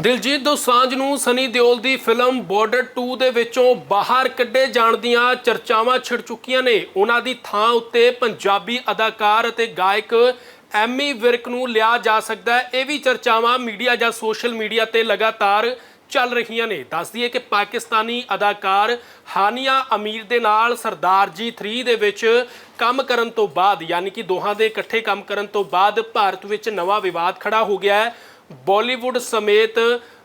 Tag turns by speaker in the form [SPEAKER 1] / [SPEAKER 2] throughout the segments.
[SPEAKER 1] ਦਿਲਜੀਤ ਦੋਸਾਂਝ ਨੂੰ ਸਨੀ ਦਿਓਲ ਦੀ ਫਿਲਮ ਬਾਰਡਰ 2 ਦੇ ਵਿੱਚੋਂ ਬਾਹਰ ਕੱਢੇ ਜਾਣ ਦੀਆਂ ਚਰਚਾਵਾਂ ਛਿੜ ਚੁੱਕੀਆਂ ਨੇ। ਉਹਨਾਂ ਦੀ ਥਾਂ ਉੱਤੇ ਪੰਜਾਬੀ ਅਦਾਕਾਰ ਅਤੇ ਗਾਇਕ ਐਮੀ ਵਿਰਕ ਨੂੰ ਲਿਆ ਜਾ ਸਕਦਾ ਹੈ। ਇਹ ਵੀ ਚਰਚਾਵਾਂ ਮੀਡੀਆ ਜਾਂ ਸੋਸ਼ਲ ਮੀਡੀਆ ਤੇ ਲਗਾਤਾਰ ਚੱਲ ਰਹੀਆਂ ਨੇ। ਦੱਸਦੀ ਹੈ ਕਿ ਪਾਕਿਸਤਾਨੀ ਅਦਾਕਾਰ ਹਾਨੀਆ ਅਮੀਰ ਦੇ ਨਾਲ ਸਰਦਾਰ ਜੀ 3 ਦੇ ਵਿੱਚ ਕੰਮ ਕਰਨ ਤੋਂ ਬਾਅਦ, ਯਾਨੀ ਕਿ ਦੋਹਾਂ ਦੇ ਇਕੱਠੇ ਕੰਮ ਕਰਨ ਤੋਂ ਬਾਅਦ, ਭਾਰਤ ਵਿੱਚ ਨਵਾਂ ਵਿਵਾਦ ਖੜਾ ਹੋ ਗਿਆ ਹੈ। ਬਾਲੀਵੁੱਡ ਸਮੇਤ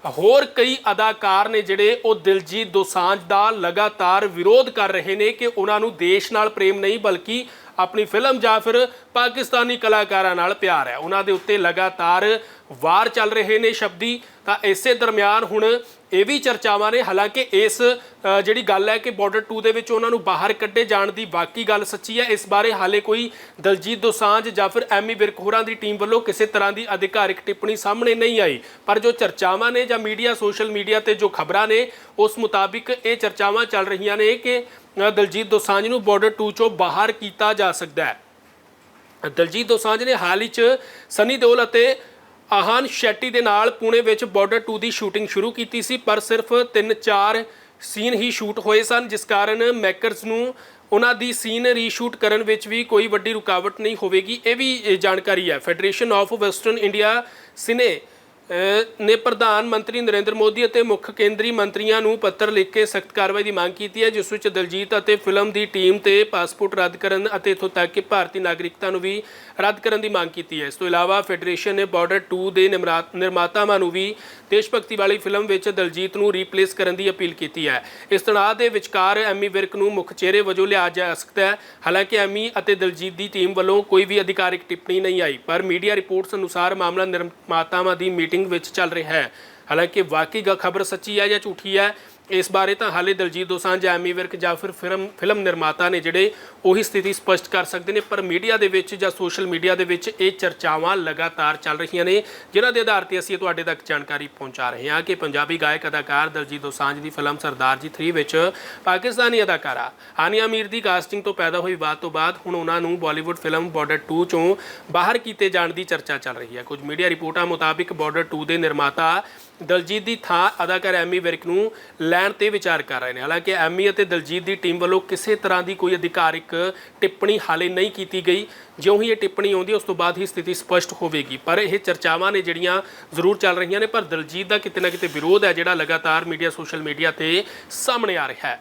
[SPEAKER 1] ਹੋਰ ਕਈ ਅਦਾਕਾਰ ਨੇ ਜਿਹੜੇ ਉਹ ਦਿਲਜੀਤ ਦੋਸਾਂਝ ਦਾ ਲਗਾਤਾਰ ਵਿਰੋਧ ਕਰ ਰਹੇ ਨੇ ਕਿ ਉਹਨਾਂ ਨੂੰ ਦੇਸ਼ ਨਾਲ ਪ੍ਰੇਮ ਨਹੀਂ, ਬਲਕਿ ਆਪਣੀ ਫਿਲਮ ਜਾਂ ਫਿਰ ਪਾਕਿਸਤਾਨੀ ਕਲਾਕਾਰਾਂ ਨਾਲ ਪਿਆਰ ਹੈ। ਉਹਨਾਂ ਦੇ ਉੱਤੇ ਲਗਾਤਾਰ ਵਾਰ ਚੱਲ ਰਹੇ ਨੇ ਸ਼ਬਦੀ। ਤਾਂ ਇਸੇ ਦਰਮਿਆਨ ਹੁਣ ਇਹ ਵੀ ਚਰਚਾਵਾਂ ਨੇ। ਹਾਲਾਂਕਿ ਇਸ ਜਿਹੜੀ ਗੱਲ ਹੈ ਕਿ ਬਾਰਡਰ 2 ਦੇ ਵਿੱਚ ਉਹਨਾਂ ਨੂੰ ਬਾਹਰ ਕੱਢੇ ਜਾਣ ਦੀ ਬਾਕੀ ਗੱਲ ਸੱਚੀ ਹੈ। ਇਸ ਬਾਰੇ ਹਾਲੇ ਕੋਈ ਦਲਜੀਤ ਦੋਸਾਂਝ ਜਾਂ ਫਿਰ ਐਮੀ ਵਿਰਕ ਹੋਰਾਂ ਦੀ ਟੀਮ ਵੱਲੋਂ ਕਿਸੇ ਤਰ੍ਹਾਂ ਦੀ ਅਧਿਕਾਰਿਕ ਟਿੱਪਣੀ ਸਾਹਮਣੇ ਨਹੀਂ ਆਈ। ਪਰ ਜੋ ਚਰਚਾਵਾਂ ਨੇ ਜਾਂ ਮੀਡੀਆ, ਸੋਸ਼ਲ ਮੀਡੀਆ ਤੇ ਜੋ ਖਬਰਾਂ ਨੇ, ਉਸ ਮੁਤਾਬਿਕ ਇਹ ਚਰਚਾਵਾਂ ਚੱਲ ਰਹੀਆਂ ਨੇ ਕਿ ਦਲਜੀਤ ਦੋਸਾਂਝ ਨੂੰ ਬਾਰਡਰ 2 ਚੋਂ ਬਾਹਰ ਕੀਤਾ ਜਾ ਸਕਦਾ ਹੈ। ਦਲਜੀਤ ਦੋਸਾਂਝ ਨੇ ਹਾਲ ਹੀ ਚ ਸਨੀ ਦਿਓਲ ਅਤੇ ਆਹਾਨ ਸ਼ੈਟੀ ਦੇ ਨਾਲ ਪੁਣੇ ਵਿੱਚ ਬਾਰਡਰ 2 ਦੀ ਸ਼ੂਟਿੰਗ ਸ਼ੁਰੂ ਕੀਤੀ ਸੀ, ਪਰ ਸਿਰਫ 3-4 ਸੀਨ ਹੀ ਸ਼ੂਟ ਹੋਏ ਸਨ, ਜਿਸ ਕਾਰਨ ਮੈਕਰਸ ਨੂੰ ਉਹਨਾਂ ਦੀ ਸੀਨ ਰੀਸ਼ੂਟ ਕਰਨ ਵਿੱਚ ਵੀ ਕੋਈ ਵੱਡੀ ਰੁਕਾਵਟ ਨਹੀਂ ਹੋਵੇਗੀ। ਇਹ ਵੀ ਜਾਣਕਾਰੀ ਹੈ। Federation of Western India Cine ਨੇ ਪ੍ਰਧਾਨ ਮੰਤਰੀ ਨਰਿੰਦਰ ਮੋਦੀ ਅਤੇ ਮੁੱਖ ਕੇਂਦਰੀ ਮੰਤਰੀਆਂ ਨੂੰ ਪੱਤਰ ਲਿਖ ਕੇ ਸਖਤ ਕਾਰਵਾਈ ਦੀ ਮੰਗ ਕੀਤੀ ਹੈ, ਜਿਸ ਵਿੱਚ ਦਲਜੀਤ ਅਤੇ ਫਿਲਮ ਦੀ ਟੀਮ ਤੇ ਪਾਸਪੋਰਟ ਰੱਦ ਕਰਨ ਅਤੇ ਇਥੋਂ ਤੱਕ ਕਿ ਭਾਰਤੀ ਨਾਗਰਿਕਤਾ ਨੂੰ ਵੀ ਰੱਦ ਕਰਨ ਦੀ ਮੰਗ ਕੀਤੀ ਹੈ। ਇਸ ਤੋਂ ਇਲਾਵਾ ਫੈਡਰੇਸ਼ਨ ਨੇ ਬਾਰਡਰ 2 ਦੇ ਨਿਮਰਾ- ਨਿਰਮਾਤਾਵਾਂ ਨੂੰ ਵੀ ਦੇਸ਼ ਭਗਤੀ ਵਾਲੀ ਫਿਲਮ ਵਿੱਚ ਦਲਜੀਤ ਨੂੰ ਰੀਪਲੇਸ ਕਰਨ ਦੀ ਅਪੀਲ ਕੀਤੀ ਹੈ। ਇਸ ਤਣਾਅ ਦੇ ਵਿਚਕਾਰ ਐਮੀ ਵਿਰਕ ਨੂੰ ਮੁੱਖ ਚਿਹਰੇ ਵਜੋਂ ਲਿਆ ਜਾ ਸਕਦਾ ਹੈ। ਹਾਲਾਂਕਿ ਐਮੀ ਅਤੇ ਦਲਜੀਤ ਦੀ ਟੀਮ ਵੱਲੋਂ ਕੋਈ ਵੀ ਅਧਿਕਾਰਿਕ ਟਿੱਪਣੀ ਨਹੀਂ ਆਈ, ਪਰ ਮੀਡੀਆ ਰਿਪੋਰਟਸ ਅਨੁਸਾਰ ਮਾਮਲਾ ਨਿਰਮਾਤਾਵਾਂ ਦੀ ਮੀਟਿੰਗ ਵਿੱਚ ਚੱਲ ਰਿਹਾ ਹੈ। ਹਾਲਾਂਕਿ ਵਾਕਈ ਗ ਖਬਰ ਸੱਚੀ ਹੈ ਜਾਂ ਝੂਠੀ ਹੈ, ਇਸ ਬਾਰੇ ਤਾਂ ਹਾਲੇ ਦਲਜੀਤ ਦੋਸਾਂਝ, ਐਮੀ ਵਿਰਕ ਜਾਂ ਫਿਰ ਫਿਲਮ ਫਿਲਮ ਨਿਰਮਾਤਾ ਨੇ ਜਿਹੜੇ ਉਹੀ ਸਥਿਤੀ ਸਪਸ਼ਟ ਕਰ ਸਕਦੇ ਨੇ, ਪਰ ਮੀਡੀਆ ਦੇ ਵਿੱਚ ਜਾਂ ਸੋਸ਼ਲ ਮੀਡੀਆ ਦੇ ਵਿੱਚ ਇਹ ਚਰਚਾਵਾਂ ਲਗਾਤਾਰ ਚੱਲ ਰਹੀਆਂ ਨੇ, ਜਿਨ੍ਹਾਂ ਦੇ ਆਧਾਰ ਤੇ ਅਸੀਂ ਤੁਹਾਡੇ ਤੱਕ ਜਾਣਕਾਰੀ ਪਹੁੰਚਾ ਰਹੇ ਹਾਂ ਕਿ ਪੰਜਾਬੀ ਗਾਇਕ ਅਦਾਕਾਰ ਦਲਜੀਤ ਦੋਸਾਂਝ ਦੀ ਫਿਲਮ ਸਰਦਾਰ ਜੀ 3 ਵਿੱਚ ਪਾਕਿਸਤਾਨੀ ਅਦਾਕਾਰਾ ਹਾਨੀਆ ਮੀਰ ਦੀ ਕਾਸਟਿੰਗ ਤੋਂ ਪੈਦਾ ਹੋਈ ਬਾਤ ਤੋਂ ਬਾਅਦ ਹੁਣ ਉਹਨਾਂ ਨੂੰ ਬਾਲੀਵੁੱਡ ਫਿਲਮ ਬਾਰਡਰ 2 ਚੋਂ ਬਾਹਰ ਕੀਤੇ ਜਾਣ ਦੀ ਚਰਚਾ ਚੱਲ ਰਹੀ ਹੈ। ਕੁਝ ਮੀਡੀਆ ਰਿਪੋਰਟਾਂ ਮੁਤਾਬਿਕ ਬਾਰਡਰ 2 ਦੇ ਨਿਰਮਾਤਾ ਦਲਜੀਤ ਦੀ ਥਾਂ ਅਦਾਕਾਰ ਐਮੀ ਵਿਰਕ ਨੂੰ ਲੈਣ ਤੇ ਵਿਚਾਰ ਕਰ ਰਹੇ ਨੇ। ਹਾਲਾਂਕਿ ਐਮੀ ਅਤੇ ਦਲਜੀਤ ਦੀ ਟੀਮ ਵੱਲੋਂ ਕਿਸੇ ਤਰ੍ਹਾਂ ਦੀ ਕੋਈ ਅਧਿਕਾਰਿਕ ਟਿੱਪਣੀ ਹਾਲੇ ਨਹੀਂ ਕੀਤੀ ਗਈ। ਜਿਉਂ ਹੀ ਇਹ ਟਿੱਪਣੀ ਆਉਂਦੀ ਉਸ ਤੋਂ ਬਾਅਦ ਹੀ ਸਥਿਤੀ ਸਪਸ਼ਟ ਹੋਵੇਗੀ। ਪਰ ਇਹ ਚਰਚਾਵਾਂ ਨੇ ਜਿਹੜੀਆਂ ਜ਼ਰੂਰ ਚੱਲ ਰਹੀਆਂ ਨੇ, ਪਰ ਦਲਜੀਤ ਦਾ ਕਿਤੇ ਨਾ ਕਿਤੇ ਵਿਰੋਧ ਹੈ, ਜਿਹੜਾ ਲਗਾਤਾਰ ਮੀਡੀਆ, ਸੋਸ਼ਲ ਮੀਡੀਆ ਤੇ ਸਾਹਮਣੇ ਆ ਰਿਹਾ ਹੈ।